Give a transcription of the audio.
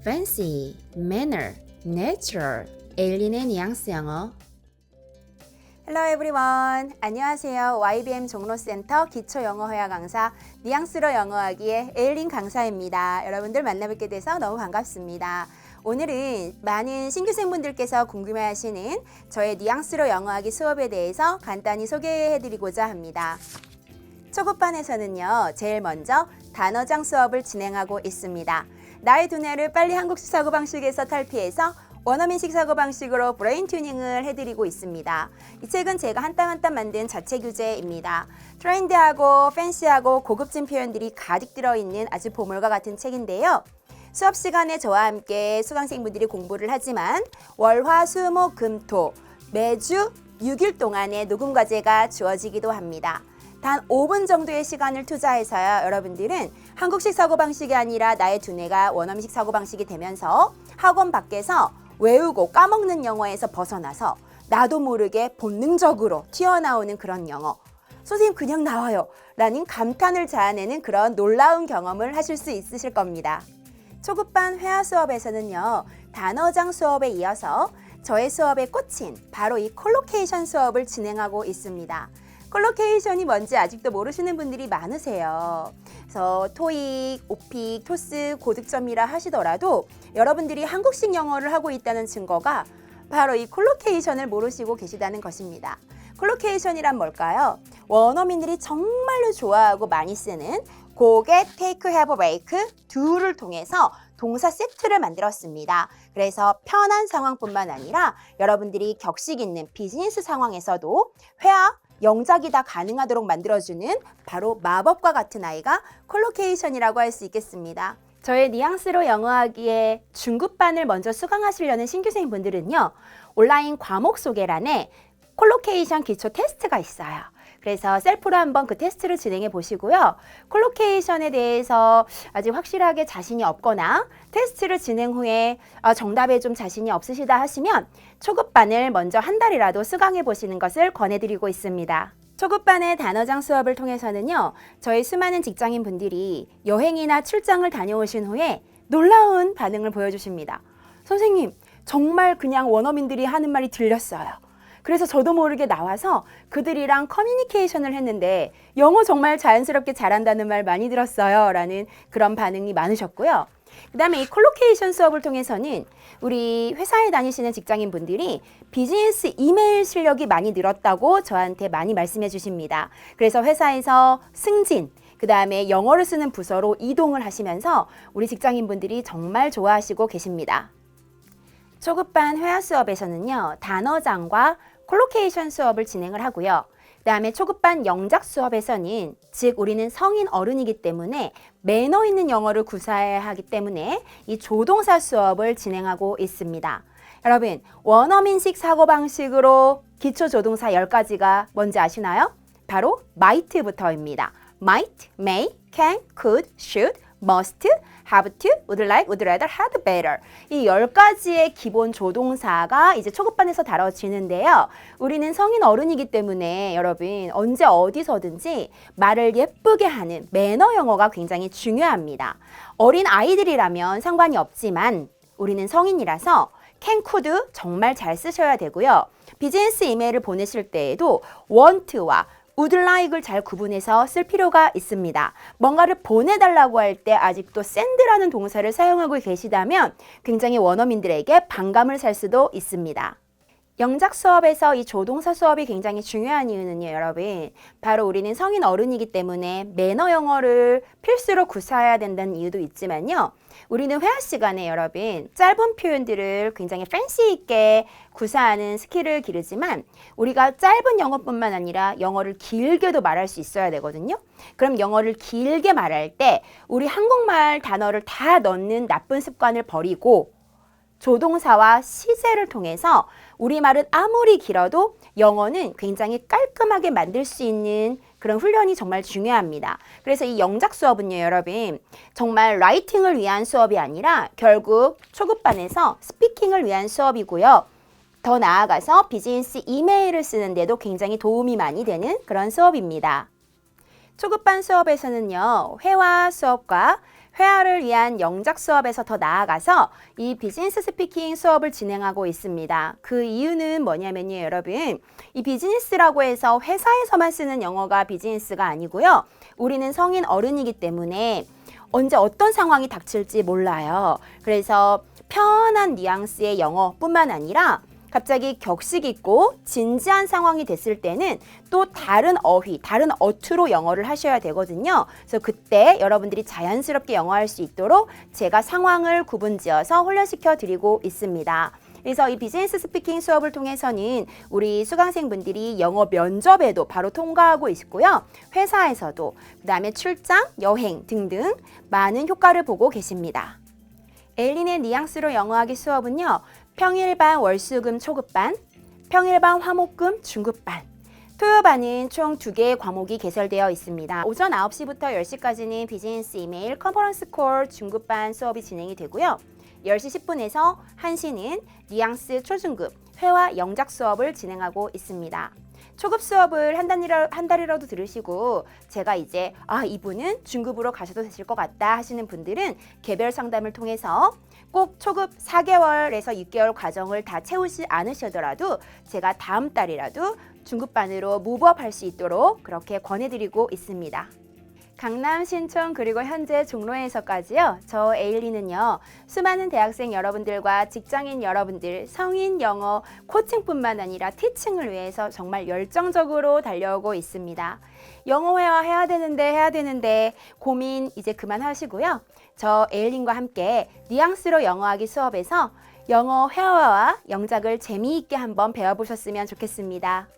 fancy, manner, natural, 에일린의 뉘앙스 영어. Hello everyone. 안녕하세요. YBM 종로센터 기초 영어 회화 강사 뉘앙스로 영어하기의 에일린 강사입니다. 여러분들 만나뵙게 돼서 너무 반갑습니다. 오늘은 많은 신규생분들께서 궁금해하시는 저의 뉘앙스로 영어하기 수업에 대해서 간단히 소개해드리고자 합니다. 초급반에서는요, 제일 먼저 단어장 수업을 진행하고 있습니다. 나의 두뇌를 빨리 한국식 사고방식에서 탈피해서 원어민식 사고방식으로 브레인 튜닝을 해드리고 있습니다. 이 책은 제가 한 땀 한 땀 만든 자체 규제입니다. 트렌드하고 팬시하고 고급진 표현들이 가득 들어있는 아주 보물과 같은 책인데요. 수업 시간에 저와 함께 수강생분들이 공부를 하지만 월, 화, 수, 목, 금, 토 매주 6일 동안의 녹음 과제가 주어지기도 합니다. 단 5분 정도의 시간을 투자해서요, 여러분들은 한국식 사고방식이 아니라 나의 두뇌가 원어민식 사고방식이 되면서 학원 밖에서 외우고 까먹는 영어에서 벗어나서 나도 모르게 본능적으로 튀어나오는 그런 영어. 선생님 그냥 나와요. 라는 감탄을 자아내는 그런 놀라운 경험을 하실 수 있으실 겁니다. 초급반 회화 수업에서는요, 단어장 수업에 이어서 저의 수업에 꽂힌 바로 이 콜로케이션 수업을 진행하고 있습니다. 콜로케이션이 뭔지 아직도 모르시는 분들이 많으세요. 그래서 토익, 오픽, 토스 고득점이라 하시더라도 여러분들이 한국식 영어를 하고 있다는 증거가 바로 이 콜로케이션을 모르시고 계시다는 것입니다. 콜로케이션이란 뭘까요? 원어민들이 정말로 좋아하고 많이 쓰는 고get, take, have, make 둘을 통해서 동사 세트를 만들었습니다. 그래서 편한 상황뿐만 아니라 여러분들이 격식 있는 비즈니스 상황에서도 회화, 영작이 다 가능하도록 만들어주는 바로 마법과 같은 아이가 콜로케이션이라고 할 수 있겠습니다. 저의 뉘앙스로 영어하기에 중급반을 먼저 수강하시려는 신규생분들은요, 온라인 과목 소개란에 콜로케이션 기초 테스트가 있어요. 그래서 셀프로 한번 그 테스트를 진행해 보시고요. 콜로케이션에 대해서 아직 확실하게 자신이 없거나 테스트를 진행 후에 어, 정답에 좀 자신이 없으시다 하시면 초급반을 먼저 한 달이라도 수강해 보시는 것을 권해드리고 있습니다. 초급반의 단어장 수업을 통해서는요, 저희 수많은 직장인 분들이 여행이나 출장을 다녀오신 후에 놀라운 반응을 보여주십니다. 선생님, 정말 그냥 원어민들이 하는 말이 들렸어요. 그래서 저도 모르게 나와서 그들이랑 커뮤니케이션을 했는데 영어 정말 자연스럽게 잘한다는 말 많이 들었어요. 라는 그런 반응이 많으셨고요. 그 다음에 이 콜로케이션 수업을 통해서는 우리 회사에 다니시는 직장인 분들이 비즈니스 이메일 실력이 많이 늘었다고 저한테 많이 말씀해 주십니다. 그래서 회사에서 승진, 그 다음에 영어를 쓰는 부서로 이동을 하시면서 우리 직장인 분들이 정말 좋아하시고 계십니다. 초급반 회화 수업에서는요, 단어장과 콜로케이션 수업을 진행을 하고요. 그 다음에 초급반 영작 수업에서는 즉 우리는 성인 어른이기 때문에 매너 있는 영어를 구사해야 하기 때문에 이 조동사 수업을 진행하고 있습니다. 여러분 원어민식 사고방식으로 기초 조동사 10가지가 뭔지 아시나요? 바로 might부터입니다. might, may, can, could, should, must, have to, would like, would rather, had better. 이 열 가지의 기본 조동사가 이제 초급반에서 다뤄지는데요. 우리는 성인 어른이기 때문에 여러분 언제 어디서든지 말을 예쁘게 하는 매너 영어가 굉장히 중요합니다. 어린 아이들이라면 상관이 없지만 우리는 성인이라서 can, could 정말 잘 쓰셔야 되고요. 비즈니스 이메일을 보내실 때에도 want와 would like을 잘 구분해서 쓸 필요가 있습니다. 뭔가를 보내달라고 할 때 아직도 send라는 동사를 사용하고 계시다면 굉장히 원어민들에게 반감을 살 수도 있습니다. 영작 수업에서 이 조동사 수업이 굉장히 중요한 이유는요, 여러분. 바로 우리는 성인 어른이기 때문에 매너 영어를 필수로 구사해야 된다는 이유도 있지만요. 우리는 회화 시간에 여러분 짧은 표현들을 굉장히 팬시 있게 구사하는 스킬을 기르지만 우리가 짧은 영어뿐만 아니라 영어를 길게도 말할 수 있어야 되거든요. 그럼 영어를 길게 말할 때 우리 한국말 단어를 다 넣는 나쁜 습관을 버리고 조동사와 시제를 통해서 우리말은 아무리 길어도 영어는 굉장히 깔끔하게 만들 수 있는 그런 훈련이 정말 중요합니다. 그래서 이 영작 수업은요, 여러분, 정말 라이팅을 위한 수업이 아니라 결국 초급반에서 스피킹을 위한 수업이고요. 더 나아가서 비즈니스 이메일을 쓰는데도 굉장히 도움이 많이 되는 그런 수업입니다. 초급반 수업에서는요, 회화 수업과 회화를 위한 영작 수업에서 더 나아가서 이 비즈니스 스피킹 수업을 진행하고 있습니다. 그 이유는 뭐냐면요, 여러분. 이 비즈니스라고 해서 회사에서만 쓰는 영어가 비즈니스가 아니고요. 우리는 성인 어른이기 때문에 언제 어떤 상황이 닥칠지 몰라요. 그래서 편한 뉘앙스의 영어뿐만 아니라 갑자기 격식 있고 진지한 상황이 됐을 때는 또 다른 어휘, 다른 어투로 영어를 하셔야 되거든요. 그래서 그때 여러분들이 자연스럽게 영어할 수 있도록 제가 상황을 구분지어서 훈련시켜 드리고 있습니다. 그래서 이 비즈니스 스피킹 수업을 통해서는 우리 수강생분들이 영어 면접에도 바로 통과하고 있고요. 회사에서도 그다음에 출장, 여행 등등 많은 효과를 보고 계십니다. 엘린의 뉘앙스로 영어하기 수업은요. 평일반 월수금 초급반, 평일반 화목금 중급반, 토요반은 총두 개의 과목이 개설되어 있습니다. 오전 9시부터 10시까지는 비즈니스 이메일 컨퍼런스 콜 중급반 수업이 진행이 되고요. 10시 10분에서 1시는 뉘앙스 초중급 회화 영작 수업을 진행하고 있습니다. 초급 수업을 한 달이라, 한 달이라도 들으시고 제가 이제 아 이분은 중급으로 가셔도 되실 것 같다 하시는 분들은 개별 상담을 통해서 꼭 초급 4개월에서 6개월 과정을 다 채우지 않으시더라도 제가 다음 달이라도 중급반으로 무브업 할 수 있도록 그렇게 권해드리고 있습니다. 강남, 신촌 그리고 현재 종로에서까지요. 저 에일리는요. 수많은 대학생 여러분들과 직장인 여러분들 성인 영어 코칭뿐만 아니라 티칭을 위해서 정말 열정적으로 달려오고 있습니다. 영어 회화 해야 되는데 해야 되는데 고민 이제 그만하시고요. 저 에일린과 함께 뉘앙스로 영어하기 수업에서 영어 회화와 영작을 재미있게 한번 배워보셨으면 좋겠습니다.